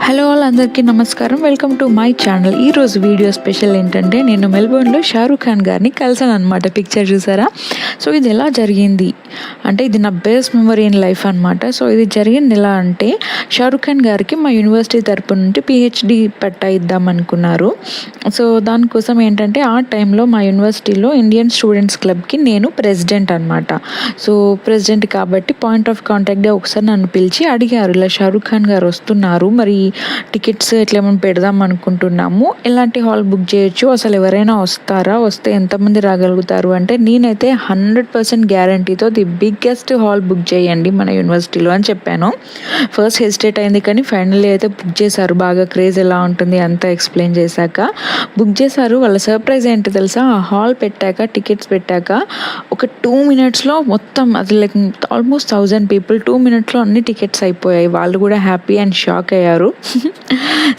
Hello all అందరికీ నమస్కారం welcome to my channel ఈరోజు వీడియో స్పెషల్ ఏంటంటే నేను మెల్బోర్న్లో షారూఖ్ ఖాన్ గారిని కలిసాను అనమాట పిక్చర్ చూసారా? సో ఇది ఎలా జరిగింది? అంటే ఇది నా బెస్ట్ మెమరీ ఇన్ లైఫ్ అనమాట సో ఇది జరిగింది ఎలా అంటే షారూఖ్ ఖాన్ గారికి మా యూనివర్సిటీ తరపు నుండి పిహెచ్డి పట్టా ఇద్దాం అనుకున్నారు సో దానికోసం ఏంటంటే ఆ టైంలో మా యూనివర్సిటీలో ఇండియన్ స్టూడెంట్స్ క్లబ్కి నేను ప్రెసిడెంట్ అనమాట సో ప్రెసిడెంట్ కాబట్టి పాయింట్ ఆఫ్ కాంటాక్ట్గా ఒకసారి నన్ను పిలిచి అడిగారు ఇలా షారూఖ్ ఖాన్ గారు వస్తున్నారు మరి టికెట్స్ ఎట్లా ఏమైనా పెడదాం అనుకుంటున్నాము. ఎలాంటి హాల్ బుక్ చేయొచ్చు. అసలు ఎవరైనా వస్తారా? వస్తే ఎంతమంది రాగలుగుతారు? అంటే నేనైతే హండ్రెడ్ పర్సెంట్ గ్యారంటీతో ది బిగ్గెస్ట్ హాల్ బుక్ చేయండి మన యూనివర్సిటీలో అని చెప్పాను. ఫస్ట్ హెసిటేట్ అయింది కానీ ఫైనల్లీ అయితే బుక్ చేశారు. బాగా క్రేజ్ ఎలా ఉంటుంది అంతా ఎక్స్ప్లెయిన్ చేశాక. బుక్ చేశారు. వాళ్ళ సర్ప్రైజ్ ఏంటి తెలుసా? ఆ హాల్ పెట్టాక టికెట్స్ పెట్టాక ఒక టూ మినిట్స్లో మొత్తం అది like almost thousand people two మినిట్స్లో అన్ని టికెట్స్ అయిపోయాయి. వాళ్ళు కూడా హ్యాపీ అండ్ షాక్ అయ్యారు.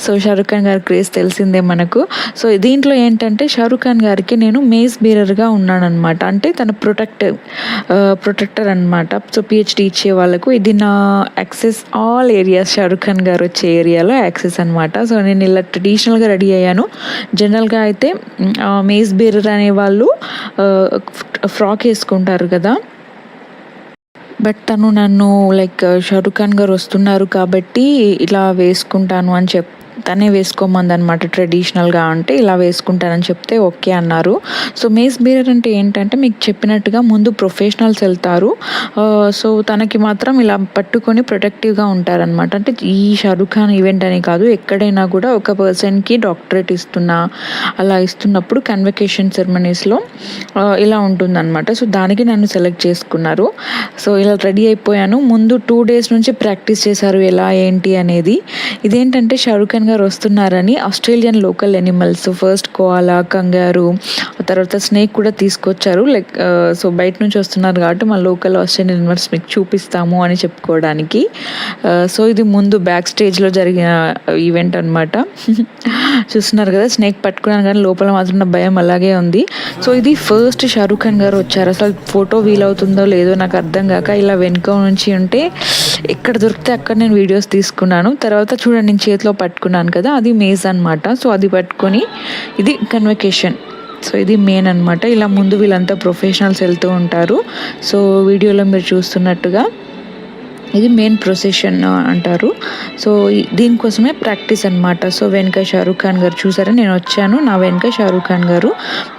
సో షారుఖ్ ఖాన్ గారి క్రేజ్ తెలిసిందే మనకు. సో దీంట్లో ఏంటంటే షారుఖ్ ఖాన్ గారికి నేను మేజ్ బీరర్గా ఉన్నానన్నమాట. అంటే తన ప్రొటెక్టర్ ప్రొటెక్టర్ అనమాట సో పిహెచ్డి ఇచ్చే వాళ్ళకు ఇది నా access all areas Shahrukh Khan గారు వచ్చే ఏరియాలో యాక్సెస్ అనమాట సో నేను ఇలా ట్రెడిషనల్గా రెడీ అయ్యాను. జనరల్గా అయితే మేజ్ బీరర్ అనే వాళ్ళు ఫ్రాక్ వేసుకుంటారు కదా. బట్ తను నన్ను లైక్ షారుఖ్ ఖాన్ గారు వస్తున్నారు కాబట్టి ఇలా వేసుకుంటాను అని చెప్ తనే వేసుకోమంది అనమాట ట్రెడిషనల్గా అంటే ఇలా వేసుకుంటానని చెప్తే ఓకే అన్నారు. సో మేస్ బీరర్ అంటే ఏంటంటే మీకు చెప్పినట్టుగా ముందు ప్రొఫెషనల్స్ వెళ్తారు. సో తనకి మాత్రం ఇలా పట్టుకొని ప్రొటెక్టివ్గా ఉంటారనమాట అంటే ఈ షారుఖ్ ఖాన్ ఈవెంట్ అని కాదు ఎక్కడైనా కూడా ఒక పర్సన్కి డాక్టరేట్ ఇస్తున్నా అలా ఇస్తున్నప్పుడు కన్వకేషన్ సెరమనీస్లో ఇలా ఉంటుందన్నమాట. సో దానికి నన్ను సెలెక్ట్ చేసుకున్నారు. సో ఇలా రెడీ అయిపోయాను. ముందు టూ డేస్ నుంచి ప్రాక్టీస్ చేశారు ఎలా ఏంటి అనేది. ఇదేంటంటే షారుఖ్ ఖాన్ గారు వస్తున్నారని Australian local animals first koala kangaroo తర్వాత స్నేక్ కూడా తీసుకొచ్చారు. లైక్ సో బయట నుంచి వస్తున్నారు కాబట్టి మా లోకల్ ఆస్ట్రేలియన్ ఎనిమల్స్ మీకు చూపిస్తాము అని చెప్పుకోవడానికి. సో ఇది ముందు బ్యాక్ స్టేజ్లో జరిగిన ఈవెంట్ అనమాట చూస్తున్నారు కదా స్నేక్ పట్టుకున్నాను కానీ లోపల మాత్రం నా భయం అలాగే ఉంది. సో ఇది ఫస్ట్ షారూఖ్ ఖాన్ గారు వచ్చారు. అసలు ఫోటో వీలవుతుందో లేదో నాకు అర్థం కాక ఇలా వెనుక నుంచి ఉంటే ఎక్కడ దొరికితే అక్కడ నేను వీడియోస్ తీసుకున్నాను. తర్వాత చూడండి నేను చేతిలో పట్టుకున్నాను. కదా అది మేజ్ అనమాట సో అది పట్టుకొని ఇది కన్వకేషన్ సో ఇది మెయిన్ అనమాట ఇలా ముందు వీళ్ళంతా ప్రొఫెషనల్స్ వెళ్తూ ఉంటారు. సో వీడియోలో మీరు చూస్తున్నట్టుగా ఇది మెయిన్ ప్రొసెషన్ అంటారు. సో దీనికోసమే ప్రాక్టీస్ అనమాట సో వెనుక షారూఖ్ ఖాన్ గారు చూసారా? నేను వచ్చాను నా వెనుక షారూఖ్ ఖాన్ గారు.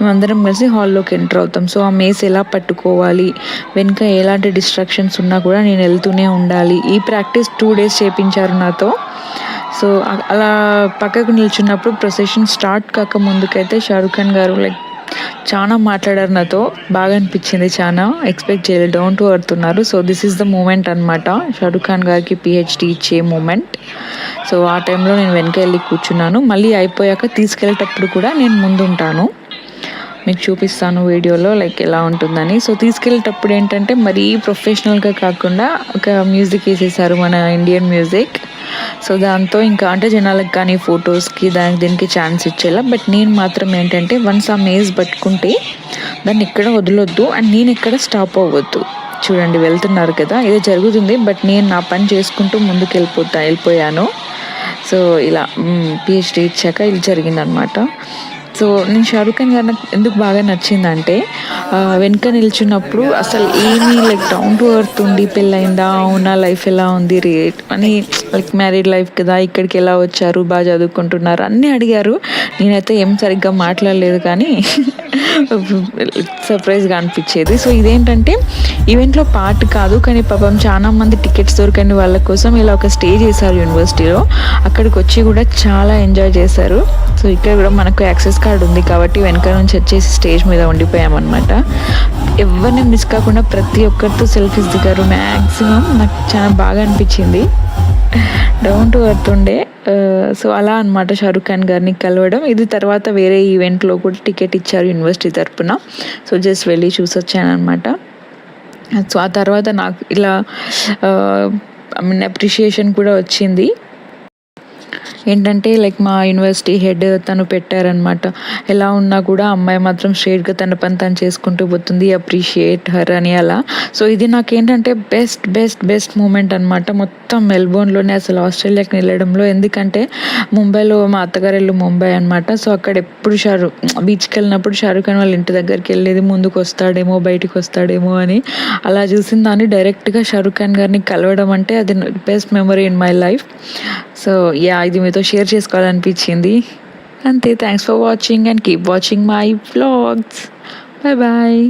మేమందరం కలిసి హాల్లోకి ఎంటర్ అవుతాం. సో ఆ మేస్ ఎలా పట్టుకోవాలి? వెనుక ఎలాంటి డిస్ట్రాక్షన్స్ ఉన్నా కూడా నేను వెళ్తూనే ఉండాలి. ఈ ప్రాక్టీస్ టూ డేస్ చేపించారు నాతో. సో అలా పక్కకు నిల్చున్నప్పుడు ప్రొసెషన్ స్టార్ట్ కాక ముందుకైతే షారుఖ్ ఖాన్ గారు లైక్ చాలా మాట్లాడారు నాతో. బాగా అనిపించింది చాలా ఎక్స్పెక్ట్ చేయలేదు. Down to earth so this is the moment అనమాట షారుఖ్ ఖాన్ గారికి పిహెచ్డి ఇచ్చే మూమెంట్. సో ఆ టైంలో నేను వెనక వెళ్ళి కూర్చున్నాను. మళ్ళీ అయిపోయాక తీసుకెళ్ళేటప్పుడు కూడా నేను ముందుంటాను. మీకు చూపిస్తాను వీడియోలో లైక్ ఎలా ఉంటుందని. సో తీసుకెళ్ళేటప్పుడు ఏంటంటే మరీ ప్రొఫెషనల్గా కాకుండా ఒక మ్యూజిక్ వేసేసారు మన ఇండియన్ మ్యూజిక్. సో దాంతో ఇంకా అంటే జనాలకు కానీ ఫొటోస్కి దానికి దీనికి ఛాన్స్ ఇచ్చేలా. బట్ నేను మాత్రం ఏంటంటే వన్స్ ఆ మేజ్ పట్టుకుంటే దాన్ని ఎక్కడ వదలొద్దు. అండ్ నేను ఎక్కడ స్టాప్ అవ్వద్దు. చూడండి వెళ్తున్నారు కదా ఇది జరుగుతుంది. బట్ నేను నా పని చేసుకుంటూ ముందుకు వెళ్ళిపోతా వెళ్ళిపోయాను. సో ఇలా పిహెచ్డి ఇచ్చాక ఇది జరిగిందనమాట. సో నేను షారుఖ్ ఖాన్ గారు నాకు ఎందుకు బాగా నచ్చిందంటే వెనుక నిల్చున్నప్పుడు అసలు ఏమీ లైక్ డౌన్ టు ఎర్త్ ఉండి పెళ్ళయిందా అవునా లైఫ్ ఎలా ఉంది రేట్ అని లైక్ మ్యారీడ్ లైఫ్ కదా ఇక్కడికి ఎలా వచ్చారు బాగా చదువుకుంటున్నారు అన్నీ అడిగారు. నేనైతే ఏం సరిగ్గా మాట్లాడలేదు కానీ సర్ప్రైజ్గా అనిపించేది. సో ఇదేంటంటే ఈవెంట్లో పార్ట్ కాదు కానీ పాపం చాలా మంది టికెట్స్ దొరకని వాళ్ళ కోసం ఇలా ఒక స్టే చేశారు యూనివర్సిటీలో. అక్కడికి వచ్చి కూడా చాలా ఎంజాయ్ చేశారు. సో ఇక్కడ కూడా మనకు యాక్సెస్ కార్డ్ ఉంది కాబట్టి వెనక నుంచి వచ్చేసి స్టేజ్ మీద ఉండిపోయామన్నమాట. ఎవరిని మిస్ కాకుండా ప్రతి ఒక్కరితో సెల్ఫీస్ దిగారు. మ్యాక్సిమం నాకు చాలా బాగా అనిపించింది. డౌన్ టు అర్త్ ఉండే. సో అలా అనమాట షారుఖ్ ఖాన్ గారిని కలవడం. ఇది తర్వాత వేరే ఈవెంట్లో కూడా టికెట్ ఇచ్చారు యూనివర్సిటీ తరఫున సో జస్ట్ వెళ్ళి చూసొచ్చాను అనమాట సో ఆ తర్వాత నాకు ఇలా ఐ మీన్ అప్రిషియేషన్ కూడా వచ్చింది. ఏంటంటే లైక్ మా యూనివర్సిటీ హెడ్ తను పెట్టారనమాట ఎలా ఉన్నా కూడా అమ్మాయి మాత్రం స్ట్రేట్గా తన పని తను చేసుకుంటూ పోతుంది అప్రిషియేట్ హర్ అని అలా. సో ఇది నాకేంటంటే బెస్ట్ బెస్ట్ బెస్ట్ మూమెంట్ అనమాట మొత్తం మెల్బోర్న్లోనే అసలు ఆస్ట్రేలియాకి వెళ్ళడంలో. ఎందుకంటే ముంబైలో మా అత్తగారు ఇల్లు ముంబై అనమాట సో అక్కడ ఎప్పుడు షారు బీచ్కి వెళ్ళినప్పుడు షారుఖ్ ఖాన్ వాళ్ళ ఇంటి దగ్గరికి వెళ్ళేది ముందుకు వస్తాడేమో బయటికి వస్తాడేమో అని. అలా చూసిన దాన్ని డైరెక్ట్గా షారుఖ్ ఖాన్ గారిని కలవడం అంటే అది best memory in my life so yeah ఇది మీతో షేర్ చేసుకోవాలనిపించింది. అంతే thanks for watching and keep watching my vlogs bye bye